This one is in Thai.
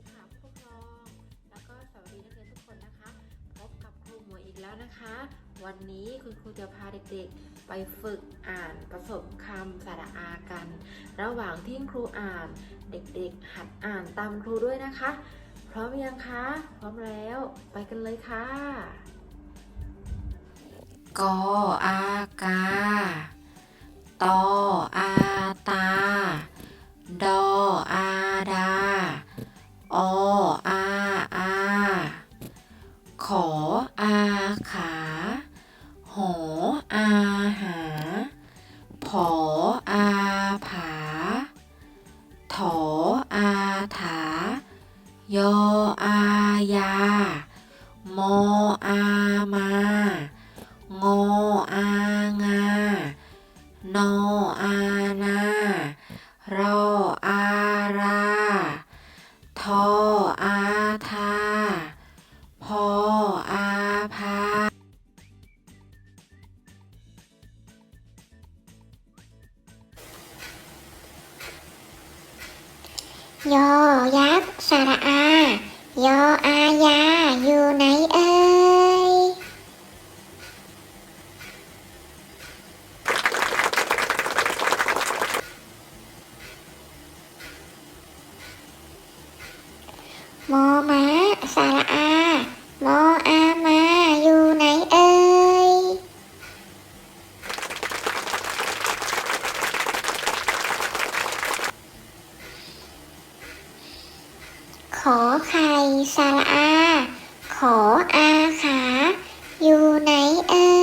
ดีค่ะผู้ปกครอง แล้วก็สวัสดีนักเรียนทุกคนนะคะ พบกับครูหมวยอีกแล้วนะคะ วันนี้คุณครูจะพาเด็กๆ ไปฝึกอ่านประสบคำสระอากัน ระหว่างที่ครูอ่านเด็กๆ หัดอ่านตามครูด้วยนะคะ พร้อมยังคะ พร้อมแล้วไปกันเลยค่ะกออากาตออา ออาขา หออาหา ผออาผา ถออาถา ยออายา มออามา งออางา นออานา รออารา โยยักษ์สาระอาโยอายา อยู่ไหนเอ่ยมอมา ขอไข่ซาละอา ขออาขา อยู่ไหนเอ่ย